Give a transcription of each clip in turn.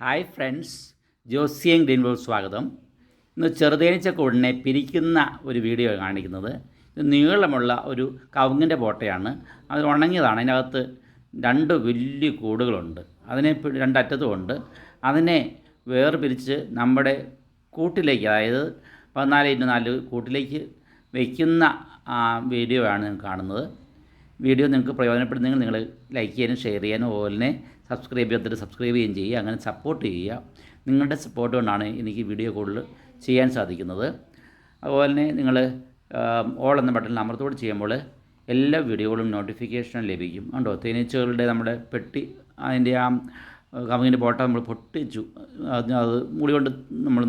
Hi friends ജോസിയങ് ഗ്രീൻബോൾ സ്വാഗതം. ഇന്ന് ചെറുതേനീച്ചക്കൂടിനെ പിരിക്കുന്ന ഒരു വീഡിയോ കാണിക്കുന്നത്. ഇത് നീളമുള്ള ഒരു കവുങ്ങിന്റെ പോട്ടയാണ്. അത് ഉണങ്ങിയതാണ്. അതിനകത്ത് രണ്ട് വലിയ കൂടുകളുണ്ട്. അതിനെ രണ്ടറ്റത്തുമുണ്ട് അതിനെ വേർപിരിച്ച് നമ്മുടെ കൂട്ടിലേക്ക് അതായത് പതിനാല് ഇന്റു നാല് കൂട്ടിലേക്ക് വയ്ക്കുന്ന വീഡിയോ ആണ് കാണുന്നത്. വീഡിയോ നിങ്ങൾക്ക് പ്രയോജനപ്പെടുന്നെങ്കിൽ നിങ്ങൾ ലൈക്ക് ചെയ്യാനും ഷെയർ ചെയ്യാനും അതുപോലെ സബ്സ്ക്രൈബ് ചെയ്തിട്ട് സബ്സ്ക്രൈബ് ചെയ്യുകയും ചെയ്യുക. അങ്ങനെ സപ്പോർട്ട് ചെയ്യുക. നിങ്ങളുടെ സപ്പോർട്ട് കൊണ്ടാണ് എനിക്ക് വീഡിയോ കൂടുതൽ ചെയ്യാൻ സാധിക്കുന്നത്. അതുപോലെ തന്നെ നിങ്ങൾ ഓൾ എന്ന ബട്ടണിൽ അമർത്തോട് ചെയ്യുമ്പോൾ എല്ലാ വീഡിയോകളും നോട്ടിഫിക്കേഷൻ ലഭിക്കും. ഉണ്ടോ തേനീച്ചകളുടെ നമ്മുടെ പെട്ടി അതിന്റെ ആ കമ്മിങ്ങിന്റെ ബോട്ടം നമ്മൾ പൊട്ടിച്ചു. അത് അത് മുടി കൊണ്ട് നമ്മൾ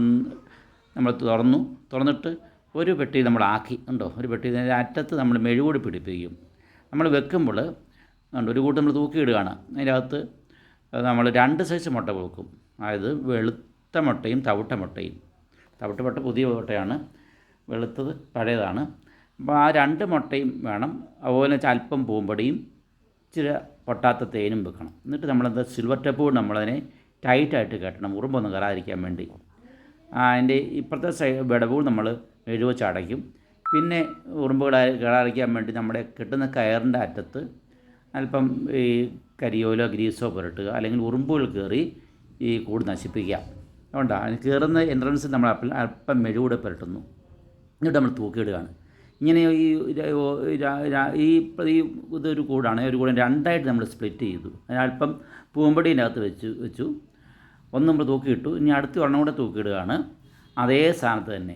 നമ്മൾ തുറന്നു. തുറന്നിട്ട് ഒരു പെട്ടി നമ്മൾ ആക്കി. ഉണ്ടോ ഒരു പെട്ടി അറ്റത്ത് നമ്മൾ മെഴുകൂടി പിടിപ്പിക്കും. നമ്മൾ വെക്കുമ്പോൾ ഉണ്ട് ഒരു കൂട്ടം നമ്മൾ തൂക്കിയിടുകയാണ്. അതിനകത്ത് നമ്മൾ രണ്ട് സൈസ് മുട്ട വെക്കും. അതായത് വെളുത്ത മുട്ടയും തവിട്ട മുട്ടയും. തവിട്ട മുട്ട പുതിയ മുട്ടയാണ്. വെളുത്തത് പഴയതാണ്. അപ്പോൾ ആ രണ്ട് മുട്ടയും വേണം. അതുപോലെ അല്പം പൂമ്പടിയും ഇച്ചിരി പൊട്ടാത്ത തേനും വെക്കണം. എന്നിട്ട് നമ്മളത് സിൽവർ ടപ്പ് കൊണ്ട് നമ്മളതിനെ ടൈറ്റായിട്ട് കെട്ടണം. ഉറുമ്പൊന്നും കയറാതിരിക്കാൻ വേണ്ടി. അതിന്റെ ഇപ്പുറത്തെ സൈ വിടവും നമ്മൾ എഴുവച്ചടയ്ക്കും പിന്നെ ഉറുമ്പുകൾ കയറാതിരിക്കാൻ വേണ്ടി നമ്മുടെ കെട്ടുന്ന കയറിന്റെ അറ്റത്ത് അല്പം ഈ കരിയോലോ ഗ്രീസോ പുരട്ടുക അല്ലെങ്കിൽ ഉറുമ്പുകൾ കയറി ഈ കൂട് നശിപ്പിക്കുക. അതുകൊണ്ടാണ് അതിന് കയറുന്ന എൻട്രൻസ് നമ്മൾ അപ്പം അല്പം മെഴുകൂടെ പുരട്ടുന്നു. എന്നിട്ട് നമ്മൾ തൂക്കിയിടുകയാണ്. ഇങ്ങനെ ഈ ഈ ഈ ഇതൊരു കൂടാണ്. ഒരു കൂടെ രണ്ടായിട്ട് നമ്മൾ സ്പ്ലിറ്റ് ചെയ്തു. അല്പം അകത്ത് വെച്ച് വെച്ചു. ഒന്ന് നമ്മൾ തൂക്കിയിട്ടു. ഇനി അടുത്ത ഒരെണ്ണം കൂടെ തൂക്കിയിടുകയാണ്. അതേ സ്ഥാനത്ത് തന്നെ.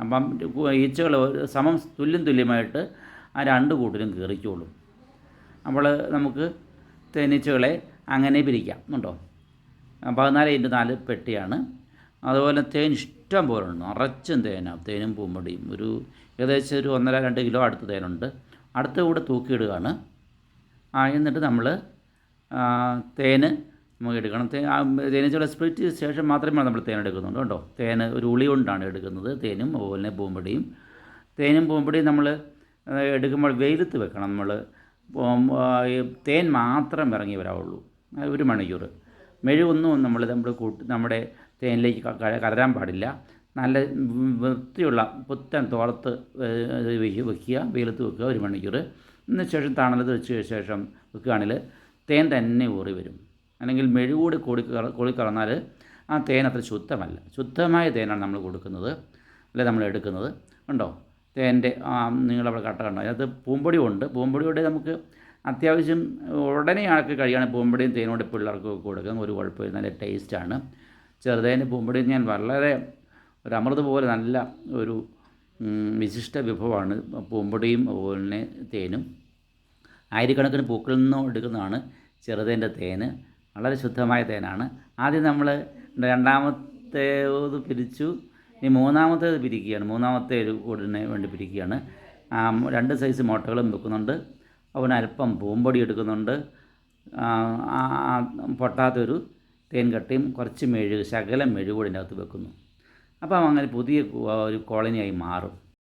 അപ്പം ഈച്ചകൾ സമം തുല്യം തുല്യമായിട്ട് ആ രണ്ട് കൂട്ടിലും കയറിക്കോളും അപ്പോൾ നമുക്ക് തേനീച്ചകളെ അങ്ങനെ പിരിക്കാം. ഉണ്ടോ? പതിനാല് ഇന്റു നാല് പെട്ടിയാണ്. അതുപോലെ തേൻ ഇഷ്ടം പോലെ ഉണ്ട്. നിറച്ചും തേനാണ് തേനും പൂമ്പടിയും ഒരു ഏകദേശം ഒരു ഒന്നര രണ്ട് കിലോ അടുത്ത് തേനുണ്ട്. അടുത്ത കൂടെ തൂക്കിയിടുകയാണ്. എന്നിട്ട് നമ്മൾ തേന് നമുക്ക് എടുക്കണം. തേ ആ തേനീച്ചകളെ സ്പ്ലിറ്റ് ശേഷം മാത്രമേ നമ്മൾ തേൻ എടുക്കുന്നുള്ളൂ കേട്ടോ. തേന് ഒരു ഉളി കൊണ്ടാണ് എടുക്കുന്നത്. തേനും അതുപോലെ തന്നെ പൂമ്പടിയും. തേനും പൂമ്പടിയും നമ്മൾ എടുക്കുമ്പോൾ വെയിലത്ത് വെക്കണം. നമ്മൾ തേൻ മാത്രം ഇറങ്ങി വരാവുള്ളൂ. ഒരു മണിക്കൂർ. മെഴുകൊന്നും നമ്മൾ നമ്മൾ കൂട്ടി നമ്മുടെ തേനിലേക്ക് കലരാൻ പാടില്ല. നല്ല വൃത്തിയുള്ള പുത്തൻ തോർത്ത് വെക്കുക. വെയിലത്ത് വെക്കുക ഒരു മണിക്കൂർ. ഇതിന് ശേഷം തണലത്ത് വെച്ച ശേഷം വെക്കുകയാണെങ്കിൽ തേൻ തന്നെ ഊറി വരും. അല്ലെങ്കിൽ മെഴുകൂടി കൂടി കൂടിക്കളഞ്ഞാൽ ആ തേൻ അത്ര ശുദ്ധമല്ല. ശുദ്ധമായ തേനാണ് നമ്മൾ കൊടുക്കുന്നത്. അല്ലെ നമ്മൾ എടുക്കുന്നത്? ഉണ്ടോ? തേന്റെ നിങ്ങളവിടെ കട്ട കണ്ടോ? അതിനകത്ത് പൂമ്പൊടി ഉണ്ട്. പൂമ്പൊടിയോടെ നമുക്ക് അത്യാവശ്യം ഉടനെ ആൾക്ക് കഴിയുകയാണെങ്കിൽ പൂമ്പൊടിയും തേനോടെ പിള്ളേർക്ക് കൊടുക്കാം. ഒരു കുഴപ്പമില്ല. നല്ല ടേസ്റ്റാണ് ചെറുതേന്റെ പൂമ്പൊടി ഞാൻ വളരെ ഒരു അമൃത് പോലെ നല്ല ഒരു വിശിഷ്ട വിഭവമാണ് പൂമ്പൊടിയും അതുപോലെ തേനും. ആയിരക്കണക്കിന് പൂക്കളിൽ നിന്നും എടുക്കുന്നതാണ് ചെറുതേന്റെ തേന്. വളരെ ശുദ്ധമായ തേനാണ്. ആദ്യം നമ്മൾ രണ്ടാമത്തേത് പിരിച്ചു. ഇനി മൂന്നാമത്തേത് പിരിക്കുകയാണ്. മൂന്നാമത്തെ ഒരു കൂടിനെ വേണ്ടി പിരിക്കുകയാണ്. രണ്ട് സൈസ് മുട്ടകളും വെക്കുന്നുണ്ട്. അവന് അല്പം പൂമ്പൊടി എടുക്കുന്നുണ്ട്. പൊട്ടാത്തൊരു തേൻ കട്ടയും കുറച്ച് മെഴുക് ശകലം മെഴുകൂടിന്റെ അകത്ത് വെക്കുന്നു. അപ്പം അങ്ങനെ പുതിയ ഒരു കോളനിയായി മാറും.